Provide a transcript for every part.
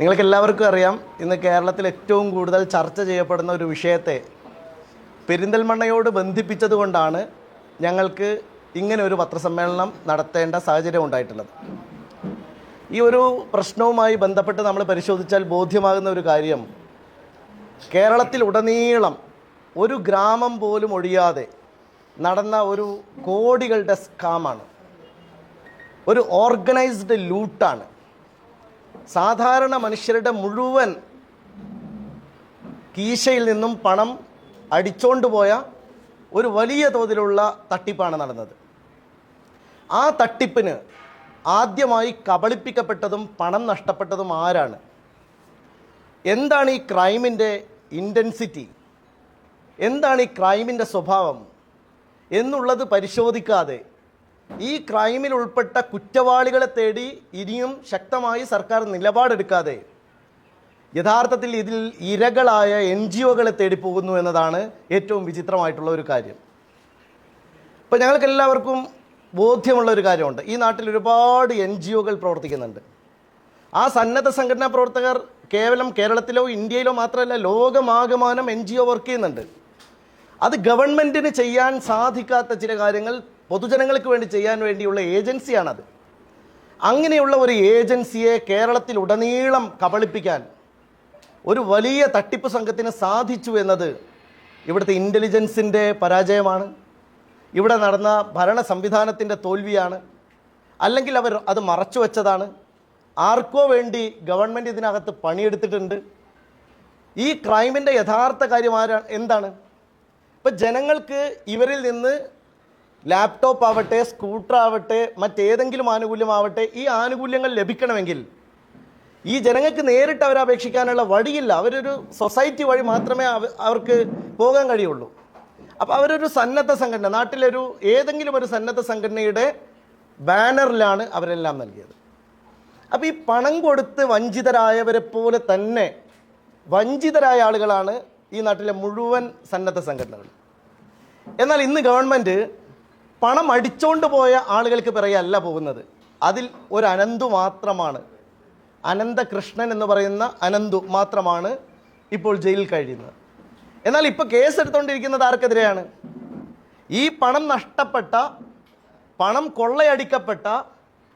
നിങ്ങൾക്ക് എല്ലാവർക്കും അറിയാം ഇന്ന് കേരളത്തിൽ ഏറ്റവും കൂടുതൽ ചർച്ച ചെയ്യപ്പെടുന്ന ഒരു വിഷയത്തെ പെരിന്തൽമണ്ണയോട് ബന്ധിപ്പിച്ചതുകൊണ്ടാണ് ഞങ്ങൾക്ക് ഇങ്ങനെ ഒരു പത്രസമ്മേളനം നടത്തേണ്ട സാഹചര്യം ഉണ്ടായിട്ടുള്ളത്. ഈ ഒരു പ്രശ്നവുമായി ബന്ധപ്പെട്ട് നമ്മൾ പരിശോധിച്ചാൽ ബോധ്യമാകുന്ന ഒരു കാര്യം കേരളത്തിൽ ഉടനീളം ഒരു ഗ്രാമം പോലും ഒഴിയാതെ നടന്ന ഒരു കോടികളുടെ സ്കാമാണ്. ഒരു ഓർഗനൈസ്ഡ് ലൂട്ടാണ്. സാധാരണ മനുഷ്യരുടെ മുഴുവൻ കീശയിൽ നിന്നും പണം അടിച്ചോണ്ട് പോയ ഒരു വലിയ തോതിലുള്ള തട്ടിപ്പാണ് നടന്നത്. ആ തട്ടിപ്പിന് ആദ്യമായി കബളിപ്പിക്കപ്പെട്ടതും പണം നഷ്ടപ്പെട്ടതും ആരാണ്? എന്താണ് ഈ ക്രൈമിന്റെ ഇന്റൻസിറ്റി എന്താണ് ഈ ക്രൈമിന്റെ സ്വഭാവം? എന്നുള്ളത് പരിശോധിക്കാതെ ഈ ക്രൈമിൽ ഉൾപ്പെട്ട കുറ്റവാളികളെ തേടി ഇനിയും ശക്തമായി സർക്കാർ നിലപാടെടുക്കാതെ യഥാർത്ഥത്തിൽ ഇതിൽ ഇരകളായ എൻ ജി ഒകളെ തേടി പോകുന്നു എന്നതാണ് ഏറ്റവും വിചിത്രമായിട്ടുള്ള ഒരു കാര്യം. ഇപ്പം ഞങ്ങൾക്ക് എല്ലാവർക്കും ബോധ്യമുള്ള ഒരു കാര്യമുണ്ട്. ഈ നാട്ടിൽ ഒരുപാട് എൻ ജി ഒകൾ പ്രവർത്തിക്കുന്നുണ്ട്. ആ സന്നദ്ധ സംഘടനാ പ്രവർത്തകർ കേവലം കേരളത്തിലോ ഇന്ത്യയിലോ മാത്രമല്ല ലോകമാകമാനം എൻ ജി ഒ വർക്ക് ചെയ്യുന്നുണ്ട്. അത് ഗവൺമെന്റിന് ചെയ്യാൻ സാധിക്കാത്ത ചില കാര്യങ്ങൾ പൊതുജനങ്ങൾക്ക് വേണ്ടി ചെയ്യാൻ വേണ്ടിയുള്ള ഏജൻസിയാണത്. അങ്ങനെയുള്ള ഒരു ഏജൻസിയെ കേരളത്തിൽ ഉടനീളം കബളിപ്പിക്കാൻ ഒരു വലിയ തട്ടിപ്പ് സംഘത്തിന് സാധിച്ചു എന്നത് ഇവിടുത്തെ ഇന്റലിജൻസിന്റെ പരാജയമാണ്. ഇവിടെ നടന്ന ഭരണ സംവിധാനത്തിന്റെ തോൽവിയാണ്. അല്ലെങ്കിൽ അവർ അത് മറച്ചു വച്ചതാണ്. ആർക്കോ വേണ്ടി ഗവൺമെന്റ് ഇതിനകത്ത് പണിയെടുത്തിട്ടുണ്ട്. ഈ ക്രൈമിന്റെ യഥാർത്ഥ കാര്യം എന്താണ്? ഇപ്പം ജനങ്ങൾക്ക് ഇവരിൽ നിന്ന് ലാപ്ടോപ്പ് ആവട്ടെ സ്കൂട്ടർ ആവട്ടെ മറ്റേതെങ്കിലും ആനുകൂല്യമാവട്ടെ ഈ ആനുകൂല്യങ്ങൾ ലഭിക്കണമെങ്കിൽ ഈ ജനങ്ങൾക്ക് നേരിട്ട് അവരെ അപേക്ഷിക്കാനുള്ള വഴിയില്ല. അവരൊരു സൊസൈറ്റി വഴി മാത്രമേ അവർക്ക് പോകാൻ കഴിയുള്ളൂ. അപ്പോൾ അവരൊരു സന്നദ്ധ സംഘടന നാട്ടിലൊരു ഏതെങ്കിലും ഒരു സന്നദ്ധ സംഘടനയുടെ ബാനറിലാണ് അവരെല്ലാം നൽകിയത്. അപ്പോൾ ഈ പണം കൊടുത്ത് വഞ്ചിതരായവരെ പോലെ തന്നെ വഞ്ചിതരായ ആളുകളാണ് ഈ നാട്ടിലെ മുഴുവൻ സന്നദ്ധ സംഘടനകൾ എന്നാൽ ഇന്ന് ഗവൺമെന്റ് പണം അടിച്ചോണ്ട് പോയ ആളുകൾക്ക് പിറകെ അല്ല പോകുന്നത്. അതിൽ ഒരു അനന്തു മാത്രമാണ്. അനന്തകൃഷ്ണൻ എന്ന് പറയുന്ന അനന്തു മാത്രമാണ് ഇപ്പോൾ ജയിലിൽ കഴിയുന്നത്. എന്നാൽ ഇപ്പോൾ കേസ് എടുത്തുകൊണ്ടിരിക്കുന്നത് ആർക്കെതിരെയാണ്? ഈ പണം നഷ്ടപ്പെട്ട പണം കൊള്ളയടിക്കപ്പെട്ട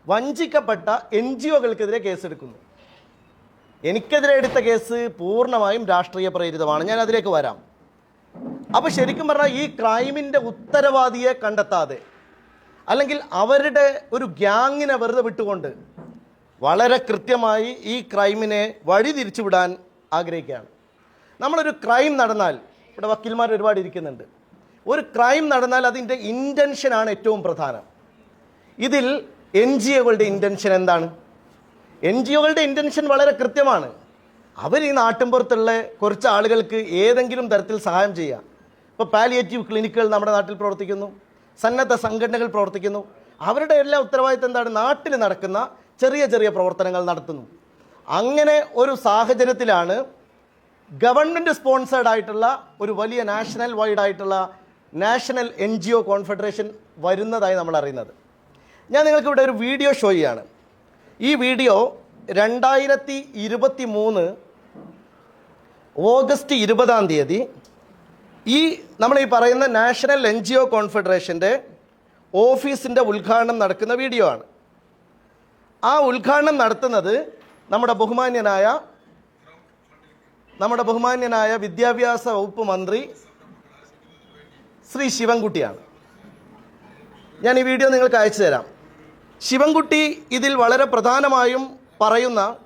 വഞ്ചിക്കപ്പെട്ട എൻ ജി ഒകൾക്കെതിരെ കേസെടുക്കുന്നു. എനിക്കെതിരെ എടുത്ത കേസ് പൂർണമായും രാഷ്ട്രീയ പ്രേരിതമാണ്. ഞാൻ അതിലേക്ക് വരാം. അപ്പോൾ ശരിക്കും പറഞ്ഞാൽ ഈ ക്രൈമിന്റെ ഉത്തരവാദിയെ കണ്ടെത്താതെ അല്ലെങ്കിൽ അവരുടെ ഒരു ഗ്യാങ്ങിനെ വെറുതെ വിട്ടുകൊണ്ട് വളരെ കൃത്യമായി ഈ ക്രൈമിനെ വഴി തിരിച്ചുവിടാൻ ആഗ്രഹിക്കുകയാണ്. നമ്മളൊരു ക്രൈം നടന്നാൽ ഇവിടെ വക്കീൽമാർ ഒരുപാട് ഇരിക്കുന്നുണ്ട്. ഒരു ക്രൈം നടന്നാൽ അതിന്റെ ഇന്റൻഷനാണ് ഏറ്റവും പ്രധാനം. ഇതിൽ എൻ ജി ഒകളുടെ ഇന്റൻഷൻ എന്താണ്? എൻ ജി ഒകളുടെ ഇന്റൻഷൻ വളരെ കൃത്യമാണ്. അവർ ഈ നാട്ടിൻപുറത്തുള്ള കുറച്ച് ആളുകൾക്ക് ഏതെങ്കിലും തരത്തിൽ സഹായം ചെയ്യാം ഇപ്പോൾ പാലിയേറ്റീവ് ക്ലിനിക്കുകൾ നമ്മുടെ നാട്ടിൽ പ്രവർത്തിക്കുന്നു. സന്നദ്ധ സംഘടനകൾ പ്രവർത്തിക്കുന്നു. അവരുടെ എല്ലാ ഉത്തരവാദിത്തം എന്താണ്? നാട്ടിൽ നടക്കുന്ന ചെറിയ ചെറിയ പ്രവർത്തനങ്ങൾ നടത്തുന്നു. അങ്ങനെ ഒരു സാഹചര്യത്തിലാണ് ഗവൺമെന്റ് സ്പോൺസേഡ് ആയിട്ടുള്ള ഒരു വലിയ നാഷണൽ വൈഡ് ആയിട്ടുള്ള നാഷണൽ എൻ കോൺഫെഡറേഷൻ വരുന്നതായി നമ്മൾ അറിയുന്നത്. ഞാൻ നിങ്ങൾക്കിവിടെ ഒരു വീഡിയോ ഷോ ചെയ്യാണ് ഈ വീഡിയോ രണ്ടായിരത്തി ഇരുപത്തി മൂന്ന് ഓഗസ്റ്റ് ഇരുപതാം തീയതി ഈ നമ്മൾ ഈ പറയുന്ന നാഷണൽ എൻ ജി ഒ കോൺഫെഡറേഷന്റെ ഓഫീസിന്റെ ഉദ്ഘാടനം നടക്കുന്ന വീഡിയോ ആണ്. ആ ഉദ്ഘാടനം നടത്തുന്നത് നമ്മുടെ ബഹുമാന്യനായ നമ്മുടെ ബഹുമാന്യനായ വിദ്യാഭ്യാസ വകുപ്പ് മന്ത്രി ശ്രീ ശിവൻകുട്ടിയാണ്. ഞാൻ ഈ വീഡിയോ നിങ്ങൾക്ക് അയച്ചു തരാം. ശിവൻകുട്ടി ഇതിൽ വളരെ പ്രധാനമായും പറയുന്ന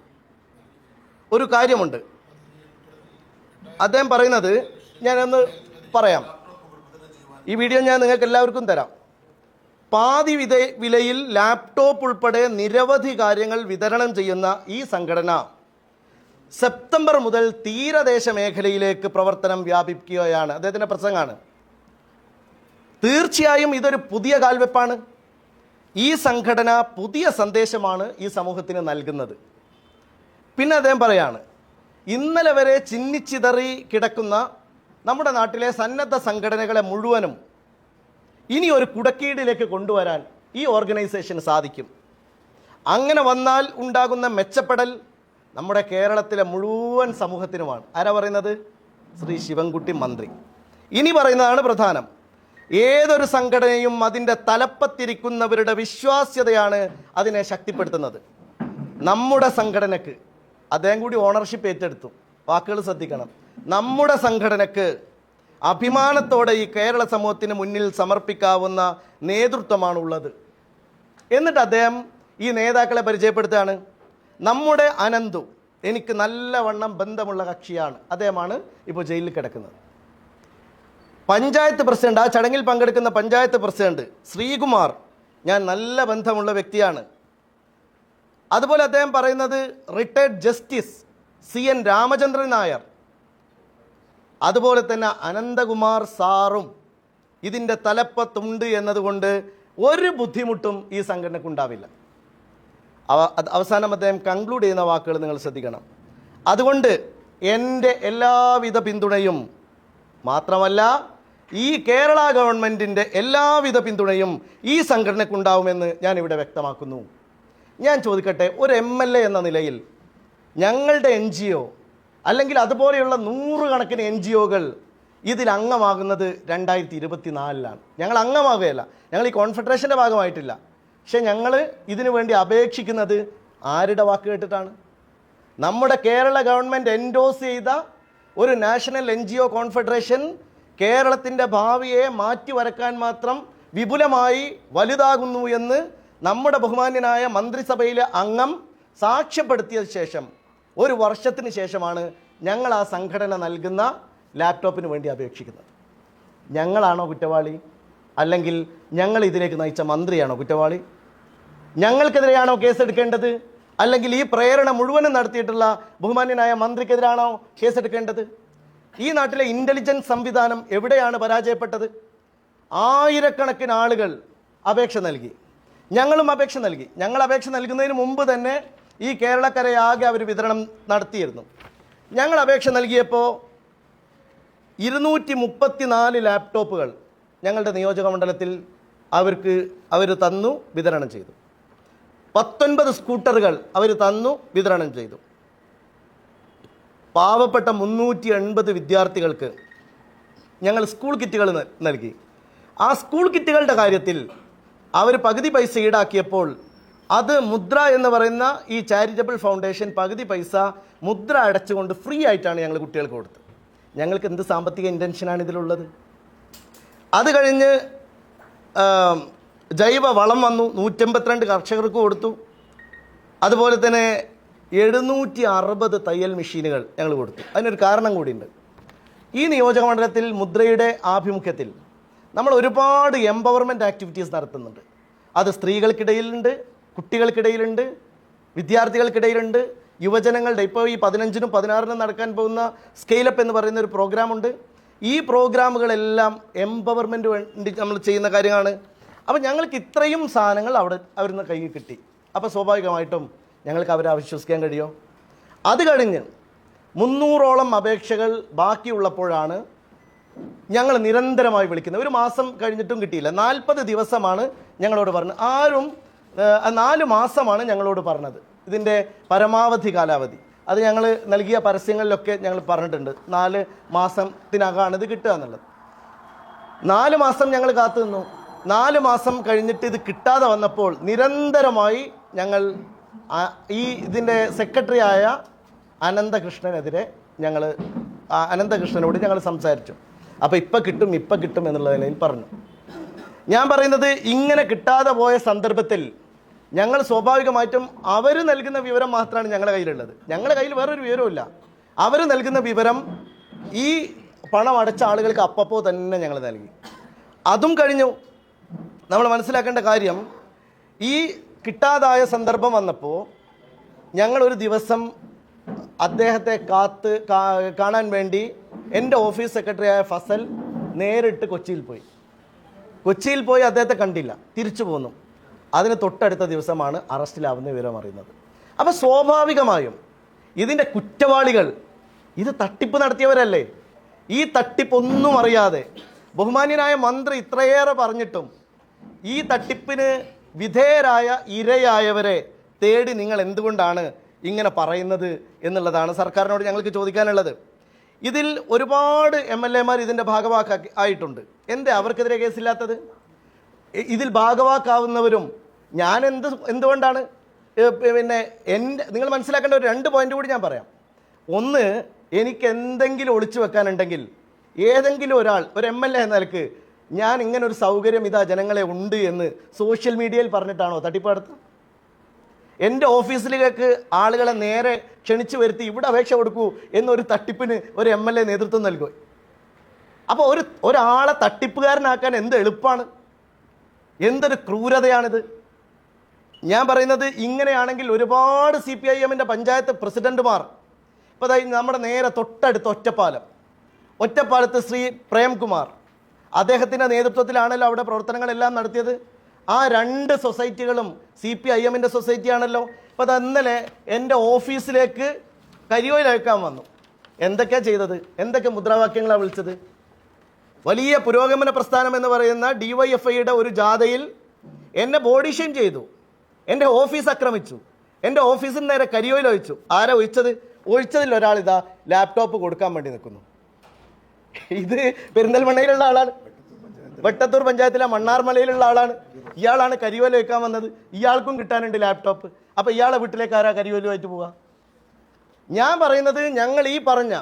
ഒരു കാര്യമുണ്ട്. അദ്ദേഹം പറയുന്നത് ഞാനൊന്ന് പറയാം. ഈ വീഡിയോ ഞാൻ നിങ്ങൾക്ക് എല്ലാവർക്കും തരാം. പാതി വിത വിലയിൽ ലാപ്ടോപ്പ് ഉൾപ്പെടെ നിരവധി കാര്യങ്ങൾ വിതരണം ചെയ്യുന്ന ഈ സംഘടന സെപ്റ്റംബർ മുതൽ തീരദേശ മേഖലയിലേക്ക് പ്രവർത്തനം വ്യാപിപ്പിക്കുകയാണ്. അദ്ദേഹത്തിന്റെ പ്രസംഗമാണ്. തീർച്ചയായും ഇതൊരു പുതിയ കാൽവെപ്പാണ്. ഈ സംഘടന പുതിയ സന്ദേശമാണ് ഈ സമൂഹത്തിന് നൽകുന്നത്. പിന്നെ അദ്ദേഹം പറയാണ് ഇന്നലെ വരെ ചിന്നിച്ചിതറി കിടക്കുന്ന നമ്മുടെ നാട്ടിലെ സന്നദ്ധ സംഘടനകളെ മുഴുവനും ഇനി ഒരു കുടക്കീടിലേക്ക് കൊണ്ടുവരാൻ ഈ ഓർഗനൈസേഷന് സാധിക്കും. അങ്ങനെ വന്നാൽ ഉണ്ടാകുന്ന മെച്ചപ്പെടൽ നമ്മുടെ കേരളത്തിലെ മുഴുവൻ സമൂഹത്തിനുമാണ്. ആരാ പറയുന്നത്? ശ്രീ ശിവൻകുട്ടി മന്ത്രി. ഇനി പറയുന്നതാണ് പ്രധാനം. ഏതൊരു സംഘടനയും അതിന്റെ തലപ്പത്തിരിക്കുന്നവരുടെ വിശ്വാസ്യതയാണ് അതിനെ ശക്തിപ്പെടുത്തുന്നത്. നമ്മുടെ സംഘടനക്ക് അദ്ദേഹം കൂടി ഓണർഷിപ്പ് ഏറ്റെടുത്തു. വാക്കുകൾ ശ്രദ്ധിക്കണം. നമ്മുടെ സംഘടനക്ക് അഭിമാനത്തോടെ ഈ കേരള സമൂഹത്തിന് മുന്നിൽ സമർപ്പിക്കാവുന്ന നേതൃത്വമാണ് ഉള്ളത് എന്നിട്ട് അദ്ദേഹം ഈ നേതാക്കളെ പരിചയപ്പെടുത്തുകയാണ്. നമ്മുടെ അനന്തു എനിക്ക് നല്ലവണ്ണം ബന്ധമുള്ള കക്ഷിയാണ്. അദ്ദേഹമാണ് ഇപ്പോൾ ജയിലിൽ കിടക്കുന്നത്. പഞ്ചായത്ത് പ്രസിഡന്റ് ആ ചടങ്ങിൽ പങ്കെടുക്കുന്ന പഞ്ചായത്ത് പ്രസിഡന്റ് ശ്രീകുമാർ ഞാൻ നല്ല ബന്ധമുള്ള വ്യക്തിയാണ്. അതുപോലെ അദ്ദേഹം പറയുന്നത് retired justice C N Ramachandran Nair അതുപോലെ തന്നെ അനന്തകുമാർ സാറും ഇതിന്റെ തലപ്പത്തുണ്ട് എന്നതുകൊണ്ട് ഒരു ബുദ്ധിമുട്ടും ഈ സംഘടനക്കുണ്ടാവില്ല അവ അവസാനം അദ്ദേഹം കൺക്ലൂഡ് ചെയ്യുന്ന വാക്കുകൾ നിങ്ങൾ ശ്രദ്ധിക്കണം. അതുകൊണ്ട് എന്റെ എല്ലാവിധ പിന്തുണയും മാത്രമല്ല ഈ കേരള ഗവൺമെന്റിന്റെ എല്ലാവിധ പിന്തുണയും ഈ സംഘടനക്കുണ്ടാവുമെന്ന് ഞാൻ ഇവിടെ വ്യക്തമാക്കുന്നു. ഞാൻ ചോദിക്കട്ടെ ഒരു എം എൽ എ എന്ന നിലയിൽ ഞങ്ങളുടെ എൻ ജി ഒ അല്ലെങ്കിൽ അതുപോലെയുള്ള നൂറുകണക്കിന് എൻ ജി ഒകൾ ഇതിൽ അംഗമാകുന്നത് രണ്ടായിരത്തി ഇരുപത്തി നാലിലാണ് ഞങ്ങൾ അംഗമാകുകയല്ല. ഞങ്ങൾ ഈ കോൺഫെഡറേഷന്റെ ഭാഗമായിട്ടില്ല. പക്ഷേ ഞങ്ങൾ ഇതിനു വേണ്ടി അപേക്ഷിക്കുന്നത് ആരുടെ വാക്ക് കേട്ടിട്ടാണ്? നമ്മുടെ കേരള ഗവൺമെന്റ് എൻഡോസ് ചെയ്ത ഒരു national N G O confederation കേരളത്തിന്റെ ഭാവിയെ മാറ്റി വരക്കാൻ മാത്രം വിപുലമായി വലുതാകുന്നു എന്ന് നമ്മുടെ ബഹുമാന്യനായ മന്ത്രിസഭയിലെ അംഗം സാക്ഷ്യപ്പെടുത്തിയ ശേഷം ഒരു വർഷത്തിന് ശേഷമാണ് ഞങ്ങൾ ആ സംഘടന നൽകുന്ന ലാപ്ടോപ്പിന് വേണ്ടി അപേക്ഷിക്കുന്നത്. ഞങ്ങളാണോ കുറ്റവാളി? അല്ലെങ്കിൽ ഞങ്ങൾ ഇതിലേക്ക് നയിച്ച മന്ത്രിയാണോ കുറ്റവാളി? ഞങ്ങൾക്കെതിരെയാണോ കേസെടുക്കേണ്ടത്? അല്ലെങ്കിൽ ഈ പ്രേരണ മുഴുവനും നടത്തിയിട്ടുള്ള ബഹുമാന്യനായ മന്ത്രിക്കെതിരാണോ കേസെടുക്കേണ്ടത്? ഈ നാട്ടിലെ ഇന്റലിജൻസ് സംവിധാനം എവിടെയാണ് പരാജയപ്പെട്ടത്? ആയിരക്കണക്കിന് ആളുകൾ അപേക്ഷ നൽകി. ഞങ്ങളും അപേക്ഷ നൽകി. ഞങ്ങൾ അപേക്ഷ നൽകുന്നതിന് മുമ്പ് തന്നെ ഈ കേരളക്കരയാകെ അവർ വിതരണം നടത്തിയിരുന്നു. ഞങ്ങൾ അപേക്ഷ നൽകിയപ്പോൾ ഇരുന്നൂറ്റി മുപ്പത്തിനാല് ലാപ്ടോപ്പുകൾ ഞങ്ങളുടെ നിയോജക മണ്ഡലത്തിൽ അവർക്ക് അവർ തന്നു വിതരണം ചെയ്തു. പത്തൊൻപത് സ്കൂട്ടറുകൾ അവർ തന്നു വിതരണം ചെയ്തു. പാവപ്പെട്ട മുന്നൂറ്റി എൺപത് വിദ്യാർത്ഥികൾക്ക് ഞങ്ങൾ സ്കൂൾ കിറ്റുകൾ നൽകി. ആ സ്കൂൾ കിറ്റുകളുടെ കാര്യത്തിൽ അവർ പകുതി പൈസ ഈടാക്കിയപ്പോൾ അത് മുദ്ര എന്ന് പറയുന്ന ഈ ചാരിറ്റബിൾ ഫൗണ്ടേഷൻ പകുതി പൈസ മുദ്ര അടച്ചുകൊണ്ട് ഫ്രീ ആയിട്ടാണ് ഞങ്ങൾ കുട്ടികൾക്ക് കൊടുത്തത്. ഞങ്ങൾക്ക് എന്ത് സാമ്പത്തിക ഇന്റൻഷനാണ് ഇതിലുള്ളത്? അത് കഴിഞ്ഞ് ജൈവ വളം വന്നു. നൂറ്റമ്പത്തിരണ്ട് കർഷകർക്ക് കൊടുത്തു. അതുപോലെ തന്നെ എഴുന്നൂറ്റി അറുപത് തയ്യൽ മെഷീനുകൾ ഞങ്ങൾ കൊടുത്തു. അതിനൊരു കാരണം കൂടിയുണ്ട്. ഈ നിയോജക മണ്ഡലത്തിൽ മുദ്രയുടെ ആഭിമുഖ്യത്തിൽ നമ്മൾ ഒരുപാട് എംപവർമെന്റ് ആക്ടിവിറ്റീസ് നടത്തുന്നുണ്ട്. അത് സ്ത്രീകൾക്കിടയിലുണ്ട് കുട്ടികൾക്കിടയിലുണ്ട് വിദ്യാർത്ഥികൾക്കിടയിലുണ്ട് യുവജനങ്ങളുടെ ഇപ്പോൾ ഈ പതിനഞ്ചിനും പതിനാറിനും നടക്കാൻ പോകുന്ന സ്കെയിലപ്പ് എന്ന് പറയുന്ന ഒരു പ്രോഗ്രാമുണ്ട് ഈ പ്രോഗ്രാമുകളെല്ലാം എംപവർമെന്റ് വേണ്ടി നമ്മൾ ചെയ്യുന്ന കാര്യമാണ് അപ്പോൾ ഞങ്ങൾക്ക് ഇത്രയും സാധനങ്ങൾ അവിടെ അവരുന്ന് കയ്യിൽ കിട്ടി. അപ്പോൾ സ്വാഭാവികമായിട്ടും ഞങ്ങൾക്ക് അവരെ അവിശ്വസിക്കാൻ കഴിയുമോ അത് കഴിഞ്ഞ് മുന്നൂറോളം അപേക്ഷകൾ ബാക്കിയുള്ളപ്പോഴാണ് ഞങ്ങൾ നിരന്തരമായി വിളിക്കുന്നത്. ഒരു മാസം കഴിഞ്ഞിട്ടും കിട്ടിയില്ല. നാൽപ്പത് ദിവസമാണ് ഞങ്ങളോട് പറഞ്ഞത് ആരും നാല് മാസമാണ് ഞങ്ങളോട് പറഞ്ഞത്. ഇതിന്റെ പരമാവധി കാലാവധി. അത് ഞങ്ങൾ നൽകിയ പരസ്യങ്ങളിലൊക്കെ ഞങ്ങൾ പറഞ്ഞിട്ടുണ്ട്. നാല് മാസത്തിനകമാണ് ഇത് കിട്ടുക എന്നുള്ളത്. നാല് മാസം ഞങ്ങൾ കാത്തു നിന്നു. നാല് മാസം കഴിഞ്ഞിട്ട് ഇത് കിട്ടാതെ വന്നപ്പോൾ നിരന്തരമായി ഞങ്ങൾ ഈ ഇതിന്റെ സെക്രട്ടറി ആയ അനന്തകൃഷ്ണനെതിരെ ഞങ്ങൾ അനന്തകൃഷ്ണനോട് ഞങ്ങൾ സംസാരിച്ചു. അപ്പോൾ ഇപ്പം കിട്ടും ഇപ്പം കിട്ടും എന്നുള്ള നിലയിൽ പറഞ്ഞു. ഞാൻ പറയുന്നത് ഇങ്ങനെ കിട്ടാതെ പോയ സന്ദർഭത്തിൽ ഞങ്ങൾ സ്വാഭാവികമായിട്ടും അവർ നൽകുന്ന വിവരം മാത്രമാണ് ഞങ്ങളുടെ കയ്യിലുള്ളത്. ഞങ്ങളുടെ കയ്യിൽ വേറൊരു വിവരവുമില്ല. അവർ നൽകുന്ന വിവരം ഈ പണം അടച്ച ആളുകൾക്ക് അപ്പപ്പോൾ തന്നെ ഞങ്ങൾ നൽകി. അതും കഴിഞ്ഞു. നമ്മൾ മനസ്സിലാക്കേണ്ട കാര്യം ഈ കിട്ടാതായ സന്ദർഭം വന്നപ്പോൾ ഞങ്ങളൊരു ദിവസം അദ്ദേഹത്തെ കാത്ത് കാണാൻ വേണ്ടി എന്റെ ഓഫീസ് സെക്രട്ടറിയായ ഫസൽ നേരിട്ട് കൊച്ചിയിൽ പോയി. കൊച്ചിയിൽ പോയി അദ്ദേഹത്തെ കണ്ടില്ല തിരിച്ചു പോന്നു. അതിന് തൊട്ടടുത്ത ദിവസമാണ് അറസ്റ്റിലാവുന്ന വിവരം അറിയുന്നത്. അപ്പോൾ സ്വാഭാവികമായും ഇതിന്റെ കുറ്റവാളികൾ ഇത് തട്ടിപ്പ് നടത്തിയവരല്ലേ? ഈ തട്ടിപ്പൊന്നും അറിയാതെ ബഹുമാന്യനായ മന്ത്രി ഇത്രയേറെ പറഞ്ഞിട്ടും ഈ തട്ടിപ്പിന് വിധേയരായ ഇരയായവരെ തേടി നിങ്ങൾ എന്തുകൊണ്ടാണ് ഇങ്ങനെ പറയുന്നത് എന്നുള്ളതാണ് സർക്കാരിനോട് ഞങ്ങൾക്ക് ചോദിക്കാനുള്ളത്. ഇതിൽ ഒരുപാട് എം എൽ എമാർ ഇതിന്റെ ഭാഗവാക്കാക്കി ആയിട്ടുണ്ട്. എന്താ അവർക്കെതിരെ കേസില്ലാത്തത്? ഇതിൽ ഭാഗവാക്കാവുന്നവരും ഞാൻ എന്ത് എന്തുകൊണ്ടാണ്? പിന്നെ എന്റെ നിങ്ങൾ മനസ്സിലാക്കേണ്ട ഒരു രണ്ട് പോയിന്റ് കൂടി ഞാൻ പറയാം. ഒന്ന് എനിക്ക് എന്തെങ്കിലും ഒളിച്ചു വെക്കാനുണ്ടെങ്കിൽ ഏതെങ്കിലും ഒരാൾ ഒരു എം എൽ എ എന്ന നിലയ്ക്ക് ഞാൻ ഇങ്ങനെ ഒരു സൗകര്യം ഇതാ ജനങ്ങളെ ഉണ്ട് എന്ന് സോഷ്യൽ മീഡിയയിൽ പറഞ്ഞിട്ടാണോ തട്ടിപ്പടുത്ത് എന്റെ ഓഫീസിലേക്ക് ആളുകളെ നേരെ ക്ഷണിച്ചു വരുത്തി ഇവിടെ അപേക്ഷ കൊടുക്കൂ എന്നൊരു തട്ടിപ്പിന് ഒരു എം എൽ എ നേതൃത്വം നൽകും അപ്പോൾ ഒരു ഒരാളെ തട്ടിപ്പുകാരനാക്കാൻ എന്ത് എളുപ്പമാണ്? എന്തൊരു ക്രൂരതയാണിത്? ഞാൻ പറയുന്നത് ഇങ്ങനെയാണെങ്കിൽ ഒരുപാട് സി പി ഐ എമ്മിന്റെ പഞ്ചായത്ത് പ്രസിഡന്റുമാർ ഇപ്പോൾ നമ്മുടെ നേരെ തൊട്ടടുത്ത് ഒറ്റപ്പാലം. ഒറ്റപ്പാലത്ത് ശ്രീ പ്രേംകുമാർ അദ്ദേഹത്തിന്റെ നേതൃത്വത്തിലാണല്ലോ അവിടെ പ്രവർത്തനങ്ങളെല്ലാം നടത്തിയത്. ആ രണ്ട് സൊസൈറ്റികളും സി പി ഐ എമ്മിന്റെ സൊസൈറ്റിയാണല്ലോ. അപ്പോൾ അത് ഇന്നലെ എന്റെ ഓഫീസിലേക്ക് കരിയോയിലയക്കാൻ വന്നു. എന്തൊക്കെയാണ് ചെയ്തത്? എന്തൊക്കെ മുദ്രാവാക്യങ്ങളാണ് വിളിച്ചത്? വലിയ പുരോഗമന പ്രസ്ഥാനം എന്ന് പറയുന്ന ഡി വൈ എഫ് ഐയുടെ ഒരു ജാഥയിൽ എന്നെ ബോഡി ഷെയിം ചെയ്തു. എന്റെ ഓഫീസ് ആക്രമിച്ചു. എന്റെ ഓഫീസിന് നേരെ കരിയോയിൽ ഒഴിച്ചു. ആരാ ഒഴിച്ചത്? ഒഴിച്ചതിൽ ഒരാൾ ഇതാ ലാപ്ടോപ്പ് കൊടുക്കാൻ വേണ്ടി നിൽക്കുന്നു. ഇത് പെരിന്തൽമണ്ണയിലുള്ള ആളാണ്. വെട്ടത്തൂർ പഞ്ചായത്തിലെ മണ്ണാർമലയിലുള്ള ആളാണ്. ഇയാളാണ് കരിവല വെക്കാൻ വന്നത്. ഇയാൾക്കും കിട്ടാനുണ്ട് ലാപ്ടോപ്പ് അപ്പോൾ ഇയാളെ വീട്ടിലേക്ക് ആരാ കരിവലുമായിട്ട് പോവാ? ഞാൻ പറയുന്നത് ഞങ്ങൾ ഈ പറഞ്ഞ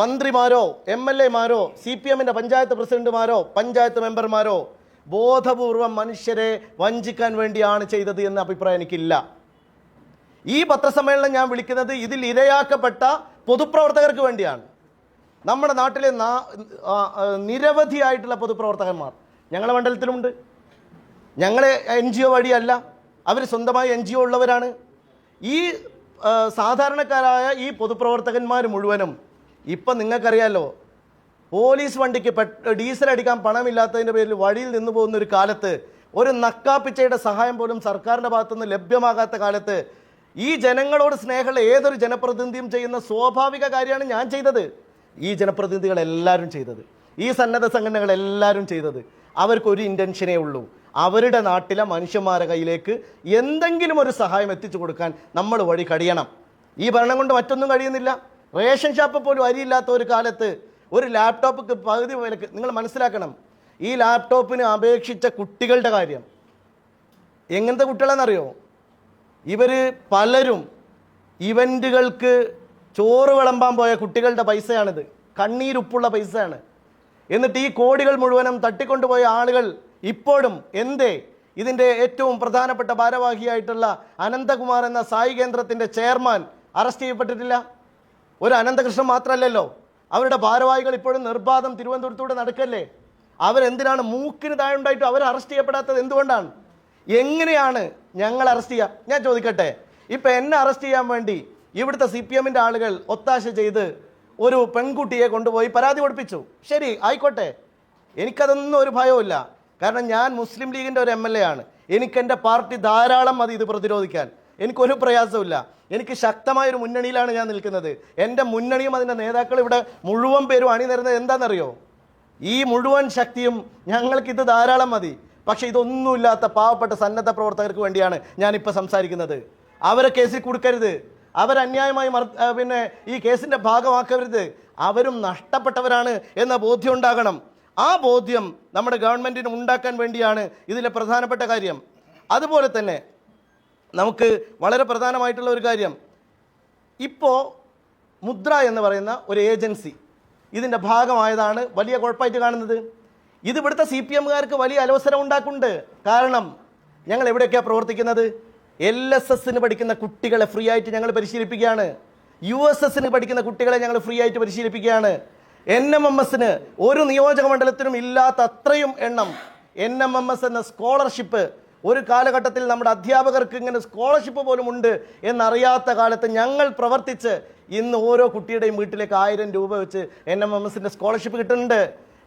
മന്ത്രിമാരോ എം എൽ എമാരോ സി പി എമ്മിന്റെ പഞ്ചായത്ത് പ്രസിഡന്റുമാരോ പഞ്ചായത്ത് മെമ്പർമാരോ ബോധപൂർവം മനുഷ്യരെ വഞ്ചിക്കാൻ വേണ്ടിയാണ് ചെയ്തത് എന്ന അഭിപ്രായം എനിക്കില്ല. ഈ പത്രസമ്മേളനം ഞാൻ വിളിക്കുന്നത് ഇതിൽ ഇരയാക്കപ്പെട്ട പൊതുപ്രവർത്തകർക്ക് വേണ്ടിയാണ്. നമ്മുടെ നാട്ടിലെ നിരവധിയായിട്ടുള്ള പൊതുപ്രവർത്തകന്മാർ. ഞങ്ങളുടെ മണ്ഡലത്തിലുമുണ്ട്. ഞങ്ങളെ എൻ ജി ഒ വഴിയല്ല. അവർ സ്വന്തമായി എൻ ജി ഒ ഉള്ളവരാണ്. ഈ സാധാരണക്കാരായ ഈ പൊതുപ്രവർത്തകന്മാർ മുഴുവനും ഇപ്പം നിങ്ങൾക്കറിയാലോ പോലീസ് വണ്ടിക്ക് ഡീസൽ അടിക്കാൻ പണമില്ലാത്തതിന്റെ പേരിൽ വഴിയിൽ നിന്ന് പോകുന്ന ഒരു കാലത്ത് ഒരു നക്കാപ്പിച്ചയുടെ സഹായം പോലും സർക്കാരിന്റെ ഭാഗത്തുനിന്ന് ലഭ്യമാകാത്ത കാലത്ത് ഈ ജനങ്ങളോട് സ്നേഹമുള്ള ഏതൊരു ജനപ്രതിനിധിയും ചെയ്യുന്ന സ്വാഭാവിക കാര്യമാണ് ഞാൻ ചെയ്തത്. ഈ ജനപ്രതിനിധികൾ എല്ലാവരും ചെയ്തത്. ഈ സന്നദ്ധ സംഘടനകൾ എല്ലാവരും ചെയ്തത്. അവർക്കൊരു ഇന്റൻഷനേ ഉള്ളൂ. അവരുടെ നാട്ടിലെ മനുഷ്യന്മാരെ കയ്യിലേക്ക് എന്തെങ്കിലും ഒരു സഹായം എത്തിച്ചു കൊടുക്കാൻ നമ്മൾ വഴി കഴിയണം. ഈ ഭരണം കൊണ്ട് മറ്റൊന്നും കഴിയുന്നില്ല. റേഷൻ ഷാപ്പ് പോലും അരിയില്ലാത്ത ഒരു കാലത്ത് ഒരു ലാപ്ടോപ്പ് പകുതി വിലക്ക് നിങ്ങൾ മനസ്സിലാക്കണം. ഈ ലാപ്ടോപ്പിന് അപേക്ഷിച്ച കുട്ടികളുടെ കാര്യം. എങ്ങനത്തെ കുട്ടികളാണെന്നറിയോ? ഇവർ പലരും ഇവന്റുകൾക്ക് ചോറ് വിളമ്പാൻ പോയ കുട്ടികളുടെ പൈസയാണിത്. കണ്ണീരുപ്പുള്ള പൈസയാണ്. എന്നിട്ട് ഈ കോടികൾ മുഴുവനും തട്ടിക്കൊണ്ടുപോയ ആളുകൾ ഇപ്പോഴും എന്തേ? ഇതിന്റെ ഏറ്റവും പ്രധാനപ്പെട്ട ഭാരവാഹിയായിട്ടുള്ള അനന്തകുമാർ എന്ന സായി കേന്ദ്രത്തിന്റെ ചെയർമാൻ അറസ്റ്റ് ചെയ്യപ്പെട്ടിട്ടില്ല. ഒരു അനന്തകൃഷ്ണൻ മാത്രമല്ലല്ലോ. അവരുടെ ഭാരവാഹികൾ ഇപ്പോഴും നിർബാധം തിരുവനന്തപുരത്തൂടെ നടക്കല്ലേ? അവരെന്തിനാണ് മൂക്കിന് താഴെ ഉണ്ടായിട്ട് അവർ അറസ്റ്റ് ചെയ്യപ്പെടാത്തത് എന്തുകൊണ്ടാണ്? എങ്ങനെയാണ് ഞങ്ങൾ അറസ്റ്റ് ചെയ്യുക ഞാൻ ചോദിക്കട്ടെ. ഇപ്പം എന്നെ അറസ്റ്റ് ചെയ്യാൻ വേണ്ടി ഇവിടുത്തെ സി പി എമ്മിന്റെ ആളുകൾ ഒത്താശ ചെയ്ത് ഒരു പെൺകുട്ടിയെ കൊണ്ടുപോയി പരാതി കൊടുപ്പിച്ചു. ശരി ആയിക്കോട്ടെ. എനിക്കതൊന്നും ഒരു ഭയവുമില്ല. കാരണം ഞാൻ മുസ്ലിം ലീഗിന്റെ ഒരു എം എൽ എ ആണ്. എനിക്ക് എന്റെ പാർട്ടി ധാരാളം മതി ഇത് പ്രതിരോധിക്കാൻ. എനിക്കൊരു പ്രയാസമില്ല എനിക്ക് ശക്തമായ ഒരു മുന്നണിയിലാണ് ഞാൻ നിൽക്കുന്നത്. എന്റെ മുന്നണിയും അതിന്റെ നേതാക്കൾ ഇവിടെ മുഴുവൻ പേരും അണിനിരുന്നത് എന്താണെന്നറിയോ? ഈ മുഴുവൻ ശക്തിയും ഞങ്ങൾക്കിത് ധാരാളം മതി. പക്ഷേ ഇതൊന്നുമില്ലാത്ത പാവപ്പെട്ട സന്നദ്ധ പ്രവർത്തകർക്ക് വേണ്ടിയാണ് ഞാനിപ്പോൾ സംസാരിക്കുന്നത്. അവരെ കേസിൽ കൊടുക്കരുത്. അവരന്യായമായി പിന്നെ ഈ കേസിന്റെ ഭാഗമാക്കരുത്. അവരും നഷ്ടപ്പെട്ടവരാണ് എന്ന ബോധ്യം ഉണ്ടാകണം. ആ ബോധ്യം നമ്മുടെ ഗവൺമെന്റിന് ഉണ്ടാക്കാൻ വേണ്ടിയാണ് ഇതിലെ പ്രധാനപ്പെട്ട കാര്യം. അതുപോലെ തന്നെ നമുക്ക് വളരെ പ്രധാനമായിട്ടുള്ള ഒരു കാര്യം. ഇപ്പോൾ മുദ്ര എന്ന് പറയുന്ന ഒരു ഏജൻസി ഇതിന്റെ ഭാഗമായതാണ് വലിയ കുഴപ്പമായിട്ട് കാണുന്നത്. ഇത് ഇവിടുത്തെ സി പി എമ്മുകാർക്ക് വലിയ അലോസരം ഉണ്ടാക്കുന്നുണ്ട്. കാരണം ഞങ്ങൾ എവിടെയൊക്കെയാണ് പ്രവർത്തിക്കുന്നത്? എൽ എസ് എസിന് പഠിക്കുന്ന കുട്ടികളെ ഫ്രീ ആയിട്ട് ഞങ്ങൾ പരിശീലിപ്പിക്കുകയാണ്. യു എസ് എസിന് പഠിക്കുന്ന കുട്ടികളെ ഞങ്ങൾ ഫ്രീ ആയിട്ട് പരിശീലിപ്പിക്കുകയാണ്. എൻ എം എം എസിന് ഒരു നിയോജക മണ്ഡലത്തിനും ഇല്ലാത്ത അത്രയും എണ്ണം എൻ എം എം എസ് എന്ന സ്കോളർഷിപ്പ് ഒരു കാലഘട്ടത്തിൽ നമ്മുടെ അധ്യാപകർക്ക് ഇങ്ങനെ സ്കോളർഷിപ്പ് പോലും ഉണ്ട് എന്നറിയാത്ത കാലത്ത് ഞങ്ങൾ പ്രവർത്തിച്ച് ഇന്ന് ഓരോ കുട്ടിയുടെയും വീട്ടിലേക്ക് ആയിരം രൂപ വെച്ച് എൻ എം എം എസിന്റെ സ്കോളർഷിപ്പ് കിട്ടുന്നുണ്ട്.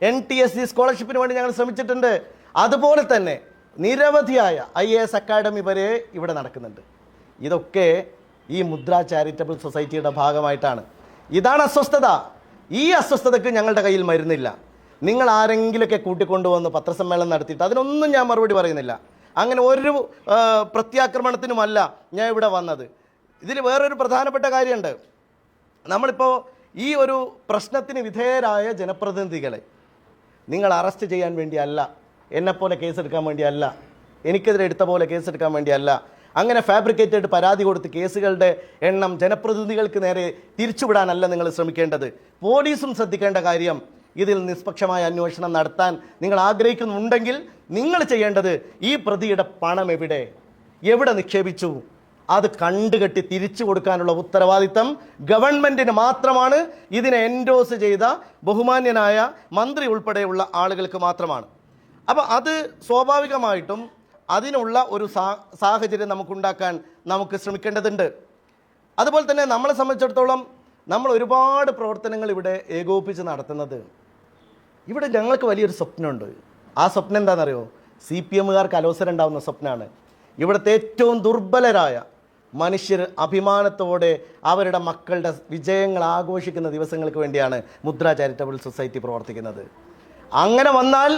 എൻ ടി എസ് സി സ്കോളർഷിപ്പിന് വേണ്ടി ഞങ്ങൾ ശ്രമിച്ചിട്ടുണ്ട്. അതുപോലെ തന്നെ നിരവധിയായ ഐ എ എസ് അക്കാഡമി വരെ ഇവിടെ നടക്കുന്നുണ്ട്. ഇതൊക്കെ ഈ മുദ്ര ചാരിറ്റബിൾ സൊസൈറ്റിയുടെ ഭാഗമായിട്ടാണ്. ഇതാണ് അസ്വസ്ഥത. ഈ അസ്വസ്ഥതയ്ക്ക് ഞങ്ങളുടെ കയ്യിൽ മരുന്നില്ല. നിങ്ങൾ ആരെങ്കിലുമൊക്കെ കൂട്ടിക്കൊണ്ടുവന്ന് പത്രസമ്മേളനം നടത്തിയിട്ട് അതിനൊന്നും ഞാൻ മറുപടി പറയുന്നില്ല. അങ്ങനെ ഒരു പ്രത്യാക്രമണത്തിനുമല്ല ഞാൻ ഇവിടെ വന്നത്. ഇതിൽ വേറൊരു പ്രധാനപ്പെട്ട കാര്യമുണ്ട്. നമ്മളിപ്പോൾ ഈ ഒരു പ്രശ്നത്തിന് വിധേയരായ ജനപ്രതിനിധികളെ നിങ്ങൾ അറസ്റ്റ് ചെയ്യാൻ വേണ്ടിയല്ല എന്നെപ്പോലെ കേസെടുക്കാൻ വേണ്ടിയല്ല. എനിക്കെതിരെ എടുത്ത പോലെ കേസെടുക്കാൻ വേണ്ടിയല്ല. അങ്ങനെ ഫാബ്രിക്കേറ്റഡ് പരാതി കൊടുത്ത് കേസുകളുടെ എണ്ണം ജനപ്രതിനിധികൾക്ക് നേരെ തിരിച്ചുവിടാനല്ല നിങ്ങൾ ശ്രമിക്കേണ്ടത്. പോലീസും ശ്രദ്ധിക്കേണ്ട കാര്യം ഇതിൽ നിഷ്പക്ഷമായ അന്വേഷണം നടത്താൻ നിങ്ങൾ ആഗ്രഹിക്കുന്നുണ്ടെങ്കിൽ നിങ്ങൾ ചെയ്യേണ്ടത് ഈ പ്രതിയുടെ പണം എവിടെ? എവിടെ നിക്ഷേപിച്ചു? അത് കണ്ടുകെട്ടി തിരിച്ചു കൊടുക്കാനുള്ള ഉത്തരവാദിത്തം ഗവൺമെന്റിന് മാത്രമാണ്. ഇതിനെ എൻഡോസ് ചെയ്ത ബഹുമാന്യനായ മന്ത്രി ഉൾപ്പെടെയുള്ള ആളുകൾക്ക് മാത്രമാണ്. അപ്പോൾ അത് സ്വാഭാവികമായിട്ടും അതിനുള്ള ഒരു സാഹചര്യം നമുക്കുണ്ടാക്കാൻ നമുക്ക് ശ്രമിക്കേണ്ടതുണ്ട്. അതുപോലെ തന്നെ നമ്മളെ സംബന്ധിച്ചിടത്തോളം നമ്മൾ ഒരുപാട് പ്രവർത്തനങ്ങൾ ഇവിടെ ഏകോപിപ്പിച്ച് നടത്തുന്നത്. ഇവിടെ ഞങ്ങൾക്ക് വലിയൊരു സ്വപ്നമുണ്ട്. ആ സ്വപ്നം എന്താണെന്നറിയോ? സി പി എമ്മുകാർക്ക് അലോസരം ഉണ്ടാവുന്ന സ്വപ്നമാണ് ഇവിടുത്തെ ഏറ്റവും ദുർബലരായ മനുഷ്യർ അഭിമാനത്തോടെ അവരുടെ മക്കളുടെ വിജയങ്ങൾ ആഘോഷിക്കുന്ന ദിവസങ്ങൾക്ക് വേണ്ടിയാണ് മുദ്ര ചാരിറ്റബിൾ സൊസൈറ്റി പ്രവർത്തിക്കുന്നത്. അങ്ങനെ വന്നാൽ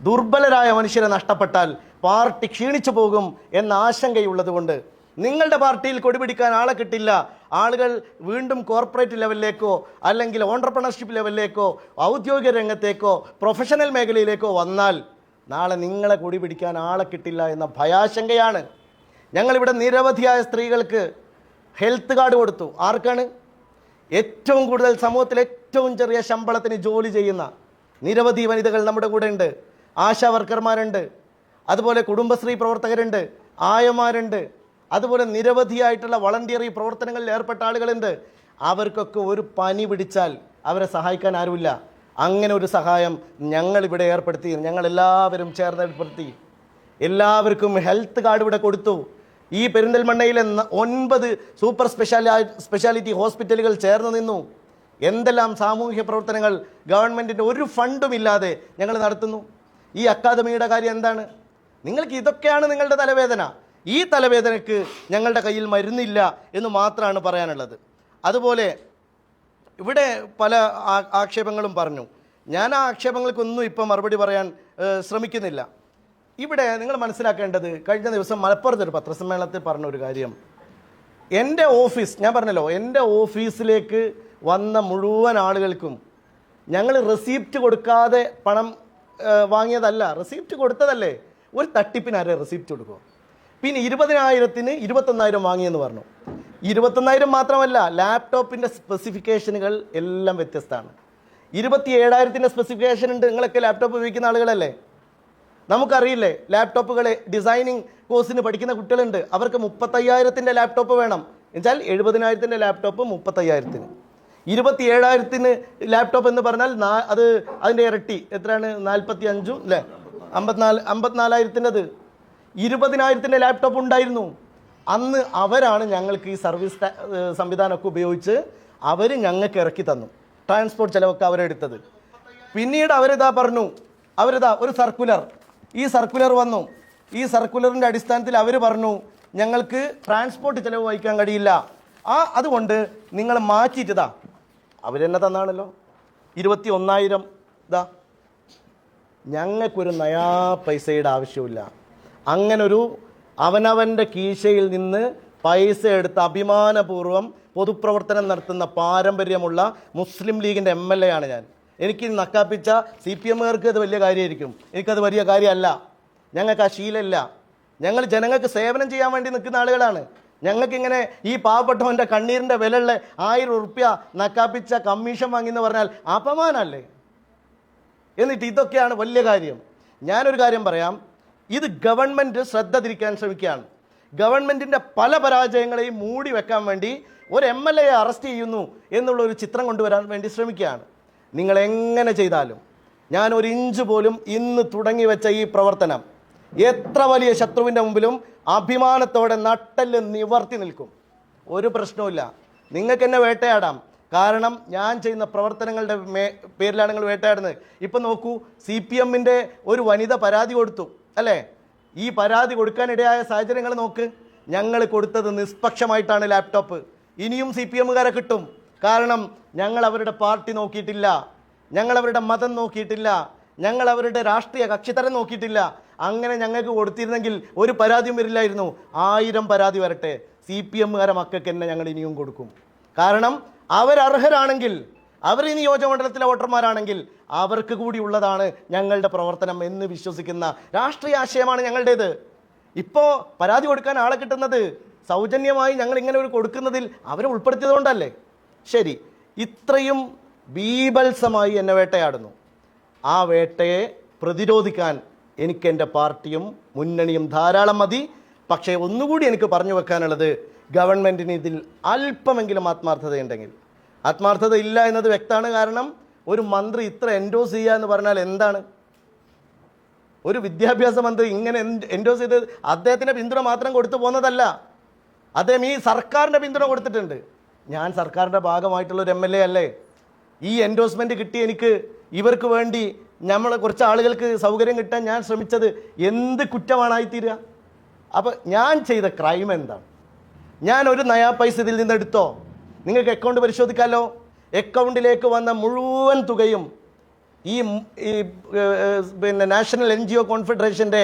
ദുർബലരായ മനുഷ്യരെ നഷ്ടപ്പെട്ടാൽ പാർട്ടി ക്ഷീണിച്ചു പോകും എന്ന ആശങ്കയുള്ളതുകൊണ്ട് നിങ്ങളുടെ പാർട്ടിയിൽ കൊടിപിടിക്കാൻ ആളെ കിട്ടില്ല. ആളുകൾ വീണ്ടും കോർപ്പറേറ്റ് ലെവലിലേക്കോ അല്ലെങ്കിൽ ഓണ്ടർപ്രണർഷിപ്പ് ലെവലിലേക്കോ ഔദ്യോഗിക രംഗത്തേക്കോ പ്രൊഫഷണൽ മേഖലയിലേക്കോ വന്നാൽ നാളെ നിങ്ങളെ കൊടി പിടിക്കാൻ ആളെ കിട്ടില്ല എന്ന ഭയാശങ്കയാണ്. ഞങ്ങളിവിടെ നിരവധിയായ സ്ത്രീകൾക്ക് ഹെൽത്ത് കാർഡ് കൊടുത്തു. ആർക്കാണ്? ഏറ്റവും കൂടുതൽ സമൂഹത്തിൽ ഏറ്റവും ചെറിയ ശമ്പളത്തിന് ജോലി ചെയ്യുന്ന നിരവധി വനിതകൾ നമ്മുടെ കൂടെ ഉണ്ട് ആശാ വർക്കർമാരുണ്ട് അതുപോലെ കുടുംബശ്രീ പ്രവർത്തകരുണ്ട്. ആയമാരുണ്ട്. അതുപോലെ നിരവധിയായിട്ടുള്ള വളണ്ടിയറി പ്രവർത്തനങ്ങളിൽ ഏർപ്പെട്ട ആളുകളുണ്ട്. അവർക്കൊക്കെ ഒരു പനി പിടിച്ചാൽ അവരെ സഹായിക്കാൻ ആരുമില്ല. അങ്ങനെ ഒരു സഹായം ഞങ്ങളിവിടെ ഏർപ്പെടുത്തി. ഞങ്ങളെല്ലാവരും ചേർന്ന് ഏർപ്പെടുത്തി. എല്ലാവർക്കും ഹെൽത്ത് കാർഡ് ഇവിടെ കൊടുത്തു. ഈ പെരിന്തൽമണ്ണയിലെ ഒൻപത് സൂപ്പർ സ്പെഷ്യാലി സ്പെഷ്യാലിറ്റി ഹോസ്പിറ്റലുകൾ ചേർന്ന് നിന്നു. എന്തെല്ലാം സാമൂഹ്യ പ്രവർത്തനങ്ങൾ ഗവൺമെന്റിന്റെ ഒരു ഫണ്ടും ഇല്ലാതെ ഞങ്ങൾ നടത്തുന്നു. ഈ അക്കാദമിയുടെ കാര്യം എന്താണ്? നിങ്ങൾക്ക് ഇതൊക്കെയാണ് നിങ്ങളുടെ തലവേദന. ഈ തലവേദനയ്ക്ക് ഞങ്ങളുടെ കയ്യിൽ മരുന്നില്ല എന്ന് മാത്രമാണ് പറയാനുള്ളത്. അതുപോലെ ഇവിടെ പല ആക്ഷേപങ്ങളും പറഞ്ഞു. ഞാൻ ആ ആക്ഷേപങ്ങൾക്കൊന്നും ഇപ്പം മറുപടി പറയാൻ ശ്രമിക്കുന്നില്ല. ഇവിടെ നിങ്ങൾ മനസ്സിലാക്കേണ്ടത് കഴിഞ്ഞ ദിവസം മലപ്പുറത്ത് ഒരു പത്രസമ്മേളനത്തിൽ പറഞ്ഞ ഒരു കാര്യം. എന്റെ ഓഫീസ് ഞാൻ പറഞ്ഞല്ലോ എന്റെ ഓഫീസിലേക്ക് വന്ന മുഴുവൻ ആളുകൾക്കും ഞങ്ങൾ റെസീപ്റ്റ് കൊടുക്കാതെ പണം വാങ്ങിയതല്ല റെസിപ്റ്റ് കൊടുത്തതല്ലേ? ഒരു തട്ടിപ്പിന് ആരെ റെസിപ്റ്റ് കൊടുക്കുക പിന്നെ ഇരുപതിനായിരത്തിന് ഇരുപത്തൊന്നായിരം വാങ്ങിയെന്ന് പറഞ്ഞു. ഇരുപത്തൊന്നായിരം മാത്രമല്ല ലാപ്ടോപ്പിന്റെ സ്പെസിഫിക്കേഷനുകൾ എല്ലാം വ്യത്യസ്തമാണ്. ഇരുപത്തി ഏഴായിരത്തിന്റെ സ്പെസിഫിക്കേഷൻ ഉണ്ട്. നിങ്ങളൊക്കെ ലാപ്ടോപ്പ് ഉപയോഗിക്കുന്ന ആളുകളല്ലേ? നമുക്കറിയില്ലേ ലാപ്ടോപ്പുകൾ ഡിസൈനിങ് കോഴ്സിന് പഠിക്കുന്ന കുട്ടികളുണ്ട്. അവർക്ക് മുപ്പത്തയ്യായിരത്തിന്റെ ലാപ്ടോപ്പ് വേണം. എന്നുവെച്ചാൽ എഴുപതിനായിരത്തിന്റെ ലാപ്ടോപ്പ് മുപ്പത്തയ്യായിരത്തിന്. ഇരുപത്തി ഏഴായിരത്തിന് ലാപ്ടോപ്പ് എന്ന് പറഞ്ഞാൽ അത് അതിന്റെ ഇരട്ടി. എത്രയാണ്? നാൽപ്പത്തി അഞ്ചും അല്ലേ അമ്പത്തിനാല് അമ്പത്തിനാലായിരത്തിന്റെത് ഇരുപതിനായിരത്തിന്റെ ലാപ്ടോപ്പ് ഉണ്ടായിരുന്നു. അന്ന് അവരാണ് ഞങ്ങൾക്ക് ഈ സർവീസ് സംവിധാനമൊക്കെ ഉപയോഗിച്ച് അവർ ഞങ്ങൾക്ക് ഇറക്കി തന്നു. ട്രാൻസ്പോർട്ട് ചിലവൊക്കെ അവരെടുത്തത് പിന്നീട് അവരിതാ പറഞ്ഞു അവരിതാ ഒരു സർക്കുലർ ഈ സർക്കുലർ വന്നു. ഈ സർക്കുലറിന്റെ അടിസ്ഥാനത്തിൽ അവർ പറഞ്ഞു ഞങ്ങൾക്ക് ട്രാൻസ്പോർട്ട് ചിലവ് വഹിക്കാൻ കഴിയില്ല. ആ അതുകൊണ്ട് നിങ്ങൾ മാറ്റിയിട്ടതാ. അവരെന്നെ തന്നാണല്ലോ. ഇരുപത്തി ഒന്നായിരം ഇതാ ഞങ്ങൾക്കൊരു നയാ പൈസയുടെ ആവശ്യമില്ല അങ്ങനൊരു അവനവന്റെ കീശയിൽ നിന്ന് പൈസ എടുത്ത് അഭിമാനപൂർവം പൊതുപ്രവർത്തനം നടത്തുന്ന പാരമ്പര്യമുള്ള മുസ്ലിം ലീഗിന്റെ എം എൽ എ ആണ് ഞാൻ. എനിക്ക് നക്കാപ്പിച്ച സി പി എമ്മുകാർക്ക് അത് വലിയ കാര്യമായിരിക്കും. എനിക്കത് വലിയ കാര്യമല്ല. ഞങ്ങൾക്ക് ആ ശീലമില്ല. ഞങ്ങൾ ജനങ്ങൾക്ക് സേവനം ചെയ്യാൻ വേണ്ടി നിൽക്കുന്ന ആളുകളാണ്. ഞങ്ങൾക്കിങ്ങനെ ഈ പാവപ്പെട്ടവന്റെ കണ്ണീരിന്റെ വിലയുള്ള ആയിരം ഉറുപ്യ നക്കാപ്പിച്ച കമ്മീഷൻ വാങ്ങി എന്ന് പറഞ്ഞാൽ അപമാനമല്ലേ? എന്നിട്ട് ഇതൊക്കെയാണ് വലിയ കാര്യം. ഞാനൊരു കാര്യം പറയാം. ഇത് ഗവൺമെന്റ് ശ്രദ്ധ തിരിക്കാൻ ശ്രമിക്കുകയാണ്. ഗവൺമെന്റിന്റെ പല പരാജയങ്ങളെയും മൂടി വെക്കാൻ വേണ്ടി ഒരു എം എൽ എയെ അറസ്റ്റ് ചെയ്യുന്നു എന്നുള്ള ഒരു ചിത്രം കൊണ്ടുവരാൻ വേണ്ടി ശ്രമിക്കുകയാണ്. നിങ്ങൾ എങ്ങനെ ചെയ്താലും ഞാൻ ഒരു ഇഞ്ച് പോലും ഇന്ന് തുടങ്ങി വെച്ച ഈ പ്രവർത്തനം എത്ര വലിയ ശത്രുവിന്റെ മുമ്പിലും അഭിമാനത്തോടെ നട്ടൽ നിവർത്തി നിൽക്കും. ഒരു പ്രശ്നവുമില്ല. നിങ്ങൾക്ക് എന്നെ വേട്ടയാടാം. കാരണം ഞാൻ ചെയ്യുന്ന പ്രവർത്തനങ്ങളുടെ മേ പേരിലാണ് നിങ്ങൾ വേട്ടയാടുന്നത്. ഇപ്പം നോക്കൂ സി പി എമ്മിന്റെ ഒരു വനിത പരാതി കൊടുത്തു അല്ലേ? ഈ പരാതി കൊടുക്കാനിടയായ സാഹചര്യങ്ങൾ നോക്ക്. ഞങ്ങൾ കൊടുത്തത് നിഷ്പക്ഷമായിട്ടാണ് ലാപ്ടോപ്പ്. ഇനിയും സി പി എമ്മുകാരെ കിട്ടും. കാരണം ഞങ്ങൾ അവരുടെ പാർട്ടി നോക്കിയിട്ടില്ല. ഞങ്ങൾ അവരുടെ മതം നോക്കിയിട്ടില്ല. ഞങ്ങൾ അവരുടെ രാഷ്ട്രീയ കക്ഷിതരം നോക്കിയിട്ടില്ല. അങ്ങനെ ഞങ്ങൾക്ക് കൊടുത്തിരുന്നെങ്കിൽ ഒരു പരാതിയും വരില്ലായിരുന്നു. ആയിരം പരാതി വരട്ടെ. സി പി എമ്മുകാരെ മക്കൾക്ക് തന്നെ ഞങ്ങൾ ഇനിയും കൊടുക്കും. കാരണം അവരർഹരാണെങ്കിൽ അവർ ഈ നിയോജകമണ്ഡലത്തിലെ വോട്ടർമാരാണെങ്കിൽ അവർക്ക് കൂടി ഉള്ളതാണ് ഞങ്ങളുടെ പ്രവർത്തനം എന്ന് വിശ്വസിക്കുന്ന രാഷ്ട്രീയ ആശയമാണ് ഞങ്ങളുടേത്. ഇപ്പോൾ പരാതി കൊടുക്കാൻ ആളെ കിട്ടുന്നത് സൗജന്യമായി ഞങ്ങൾ ഇങ്ങനെ ഒരു കൊടുക്കുന്നതിൽ അവരെ ഉൾപ്പെടുത്തിയതുകൊണ്ടല്ലേ? ശരി ഇത്രയും ബീഭത്സമായി എന്നെ വേട്ടയാടുന്നു. ആ വേട്ടയെ പ്രതിരോധിക്കാൻ എനിക്ക് എന്റെ പാർട്ടിയും മുന്നണിയും ധാരാളം മതി. പക്ഷേ ഒന്നുകൂടി എനിക്ക് പറഞ്ഞു വെക്കാനുള്ളത് ഗവൺമെന്റിന് ഇതിൽ അല്പമെങ്കിലും ആത്മാർത്ഥതയുണ്ടെങ്കിൽ. ആത്മാർത്ഥത ഇല്ല എന്നത് വ്യക്തമാണ്. കാരണം ഒരു മന്ത്രി ഇത്ര എൻഡോസ് ചെയ്യുക എന്ന് പറഞ്ഞാൽ എന്താണ്? ഒരു വിദ്യാഭ്യാസ മന്ത്രി ഇങ്ങനെ എൻഡോസ് ചെയ്ത് അദ്ദേഹത്തിന്റെ പിന്തുണ മാത്രം കൊടുത്തു പോകുന്നതല്ല അദ്ദേഹം ഈ സർക്കാരിന്റെ പിന്തുണ കൊടുത്തിട്ടുണ്ട്. ഞാൻ സർക്കാരിന്റെ ഭാഗമായിട്ടുള്ള ഒരു എം എൽ എ അല്ലേ? ഈ എൻഡോസ്മെന്റ് കിട്ടി എനിക്ക് ഇവർക്ക് വേണ്ടി നമ്മൾ കുറച്ച് ആളുകൾക്ക് സൗകര്യം കിട്ടാൻ ഞാൻ ശ്രമിച്ചത് എന്ത് കുറ്റമാണായിത്തീരുക? അപ്പോൾ ഞാൻ ചെയ്ത ക്രൈം എന്താണ്? ഞാൻ ഒരു നയാ പൈസ ഇതിൽ നിന്ന് എടുത്തോ? നിങ്ങൾക്ക് അക്കൗണ്ട് പരിശോധിക്കാമല്ലോ അക്കൗണ്ടിലേക്ക് വന്ന മുഴുവൻ തുകയും ഈ പിന്നെ നാഷണൽ എൻ ജി ഒ കോൺഫെഡറേഷന്റെ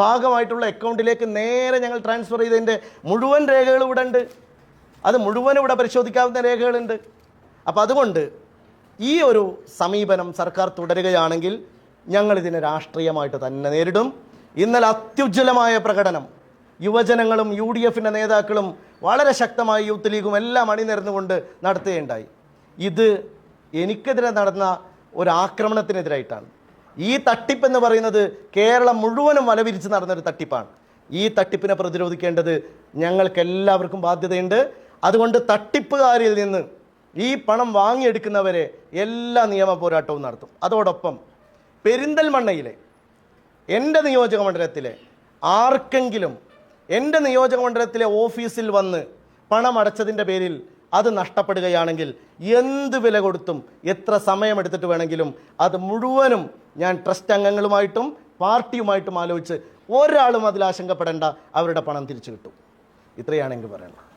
ഭാഗമായിട്ടുള്ള അക്കൗണ്ടിലേക്ക് നേരെ ഞങ്ങൾ ട്രാൻസ്ഫർ ചെയ്തതിന്റെ മുഴുവൻ രേഖകൾ ഇവിടെ ഉണ്ട് അത് മുഴുവൻ ഇവിടെ പരിശോധിക്കാവുന്ന രേഖകളുണ്ട്. അപ്പോൾ അതുകൊണ്ട് ഈ ഒരു സമീപനം സർക്കാർ തുടരുകയാണെങ്കിൽ ഞങ്ങൾ ഇതിനെ രാഷ്ട്രീയമായിട്ട് തന്നെ നേരിടും. ഇന്നലെ അത്യുജ്വലമായ പ്രകടനം. യുവജനങ്ങളും യു ഡി എഫിന്റെ നേതാക്കളും വളരെ ശക്തമായി യൂത്ത് ലീഗും എല്ലാം അണിനിരന്നുകൊണ്ട് നടത്തുകയുണ്ടായി. ഇത് എനിക്കെതിരെ നടന്ന ഒരു ആക്രമണത്തിനെതിരായിട്ടാണ് ഈ തട്ടിപ്പെന്ന് പറയുന്നത് കേരളം മുഴുവനും വലവിരിച്ച് നടന്നൊരു തട്ടിപ്പാണ്. ഈ തട്ടിപ്പിനെ പ്രതിരോധിക്കേണ്ടത് ഞങ്ങൾക്കെല്ലാവർക്കും ബാധ്യതയുണ്ട്. അതുകൊണ്ട് തട്ടിപ്പുകാരിൽ നിന്ന് ഈ പണം വാങ്ങിയെടുക്കുന്നവരെ എല്ലാ നിയമ പോരാട്ടവും നടത്തും. അതോടൊപ്പം പെരിന്തൽമണ്ണയിലെ എന്റെ നിയോജക മണ്ഡലത്തിലെ ആർക്കെങ്കിലും എന്റെ നിയോജക മണ്ഡലത്തിലെ ഓഫീസിൽ വന്ന് പണം അടച്ചതിന്റെ പേരിൽ അത് നഷ്ടപ്പെടുകയാണെങ്കിൽ എന്ത് വില കൊടുത്തും എത്ര സമയമെടുത്തിട്ട് വേണമെങ്കിലും അത് മുഴുവനും ഞാൻ ട്രസ്റ്റ് അംഗങ്ങളുമായിട്ടും പാർട്ടിയുമായിട്ടും ആലോചിച്ച് ഒരാളും അതിൽ ആശങ്കപ്പെടേണ്ട അവരുടെ പണം തിരിച്ചു കിട്ടും. ഇത്രയാണെങ്കിൽ പറയണം